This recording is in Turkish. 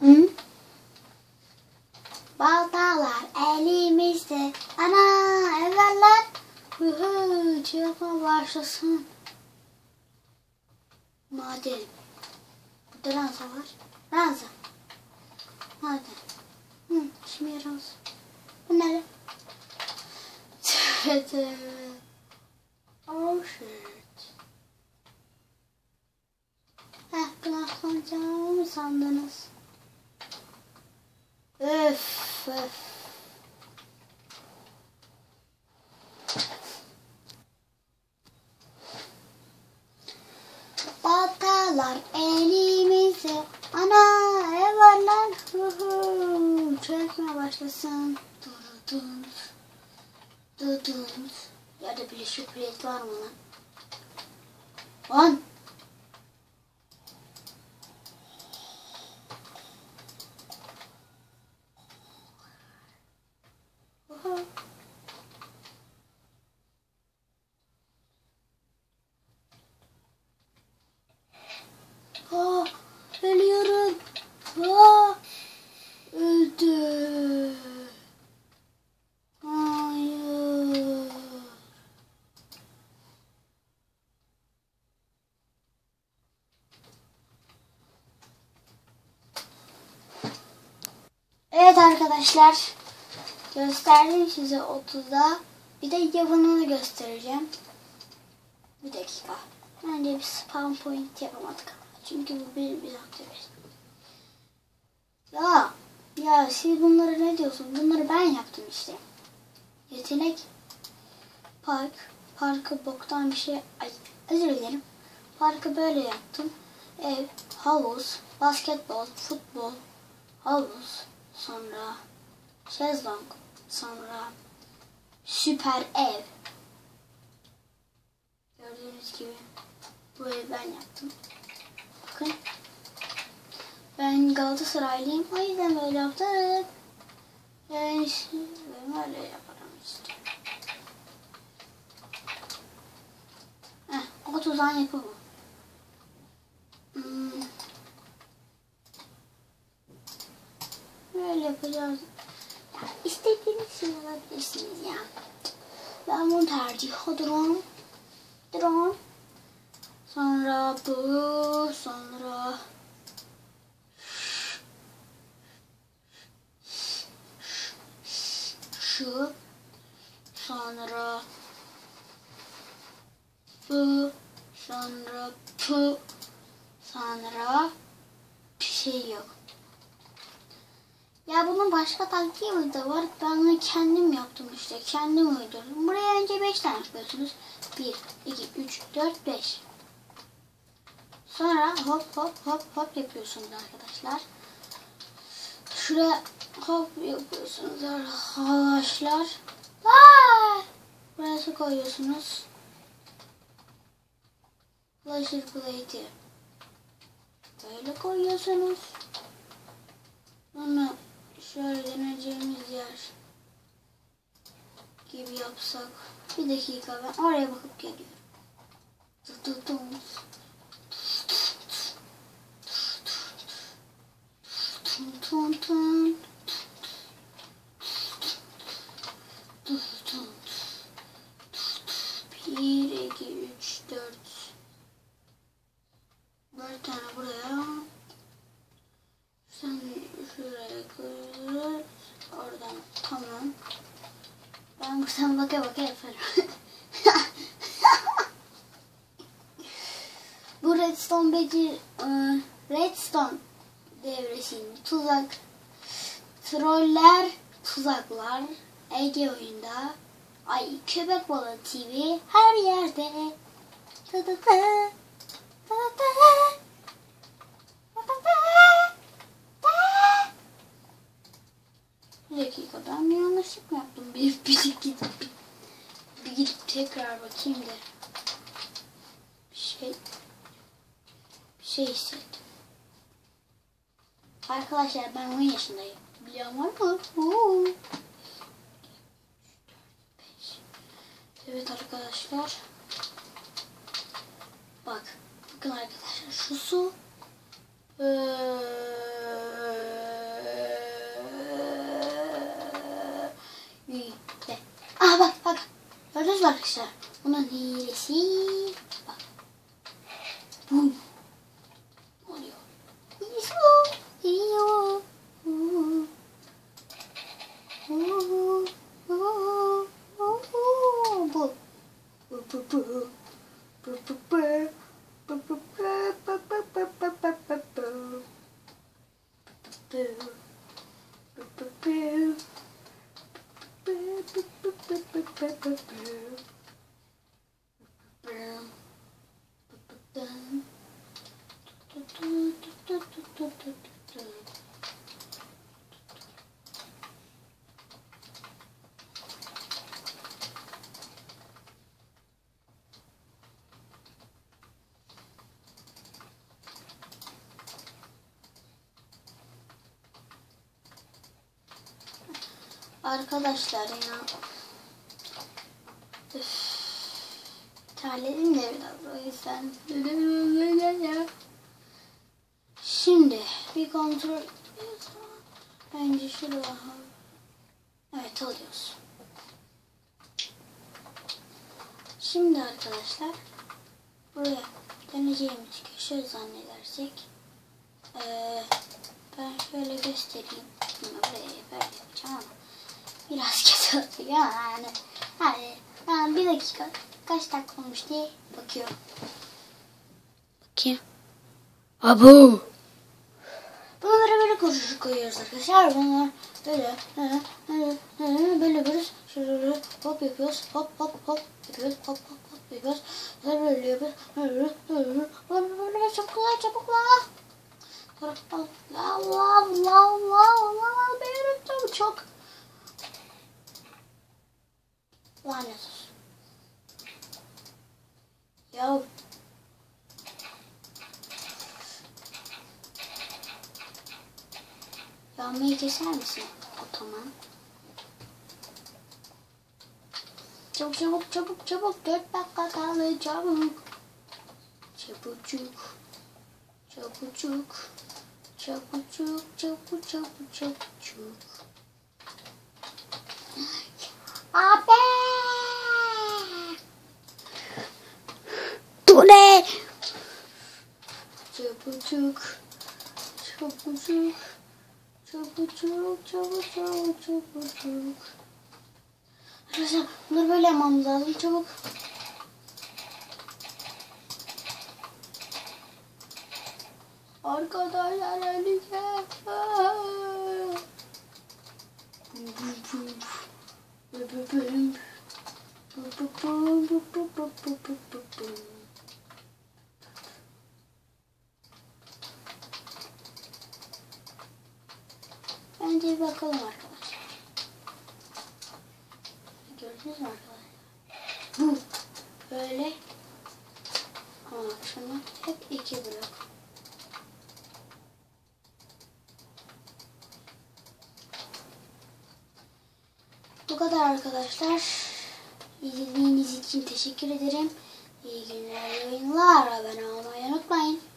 Hı? Baltalar elimizde. Ana evveller. Hıhı çırpma başlasın. Maden. Burada ranza var. Ranza. Maden. Hı, işime yaramaz. Bu ne? Tövbe. Oh shit. Heh, günahlanacağımı mı sandınız? Öf. Baltalar elimizde. Ana hu. Çökmeye başlasın. Dudun. Dudun. Yerde birleşik bilet var mı lan? Lan. Oha. Aa, ölüyorum. Aa, öldü. Hayır. Evet arkadaşlar. Gösterdim size 30'da. Bir de yavanını göstereceğim. Bir dakika. Bence bir spam point yapamadık. Çünkü bu bir bir aktivite. Ya ya siz bunlara ne diyorsunuz? Bunları ben yaptım işte. Yetenek park parkı boktan bir şey ay, özür dilerim. Parkı böyle yaptım. Ev, havuz, basketbol, futbol, havuz, sonra şezlong, sonra süper ev. Gördüğünüz gibi bu evi ben yaptım. Bakın. Ben Galatasaraylıyım. O yüzden böyle yaptık. Yani şimdi ben öyle yaparım işte. Heh, o tuzağın yapımı. Yapacağız. Ya, istediğiniz şey alabilirsiniz ya. Ben bunu tercih ederim. Drone. Sonra bu, sonra şu, sonra bu, sonra bu, sonra bir şey yok. Ya bunun başka taktiği de var. Ben onu kendim yaptım işte. Kendim uydurdum. Buraya önce 5 tane yapıyorsunuz. 1, 2, 3, 4, 5. Sonra hop hop hop hop yapıyorsunuz arkadaşlar. Şuraya hop yapıyorsunuz arkadaşlar. Aa! Buraya su koyuyorsunuz. Flasher plate'i böyle koyuyorsunuz. Sonra gibi yapsak. Bir dakika ben oraya bakıp geliyorum. Tun tun tun. Ben buradan baka baka yaparım. Bu redstone beceri, e, redstone devresinin tuzak, troller, tuzaklar, Ege oyunda, ay köpek balığı TV her yerde. Ta ta, ta. Ta ta, ta ta ta, ta. Bir dakika ben bir yanlışlık mı yaptım? Bir, bir gidip bir gidip tekrar bakayım da. Bir şey bir şey hissettim. Arkadaşlar ben 10 yaşındayım. Biliyor musun? Oo. Evet arkadaşlar. Bak. Bakın arkadaşlar şu su. Ee, bak bak. Gördünüz mü arkadaşlar? Bunun hilesi. Bak. Bum. Arkadaşlar ya. Üf. Terledim de biraz o yüzden. Şimdi bir kontrol şuraya bakalım. Evet alıyoruz. Şimdi arkadaşlar buraya döneceğimiz köşe zannedersek eee, ben şöyle göstereyim. Buraya ama biraz kötü oluyor yani. Yani ben bir dakika kaç dakika olmuş diye bakıyorum. Bakayım. Abu. Bunları böyle koşuşu koyuyoruz arkadaşlar. Bunlar böyle böyle böyle böyle böyle. Şöyle hop yapıyoruz. Hop hop hop yapıyoruz. Hop hop hop yapıyoruz. Böyle yapıyoruz. Böyle böyle böyle böyle çabuk la çabuk la. Allah Allah Allah Allah Allah ben unuttum çok. Lanet olsun. Ya Yanmayı keser misin otoman? Çabuk çabuk çabuk çabuk dört dakika kaldı çabuk. Çabucuk. Çabucuk. Çabucuk çabuk çabuk çabucuk. Abi! Bu ne? Çabucuk. Çabucuk. Çabucuk, çabuk, çabucuk. Arkadaşlar bunları böyle yapmamız lazım. Çabuk. Arkadaşlar öleceğim. Bence bir bakalım arkadaşlar. Gördünüz mü arkadaşlar? Bu böyle ama şunu hep iki blok. Bu kadar arkadaşlar. İzlediğiniz için teşekkür ederim. İyi günler, iyi oyunlar. Abone olmayı unutmayın.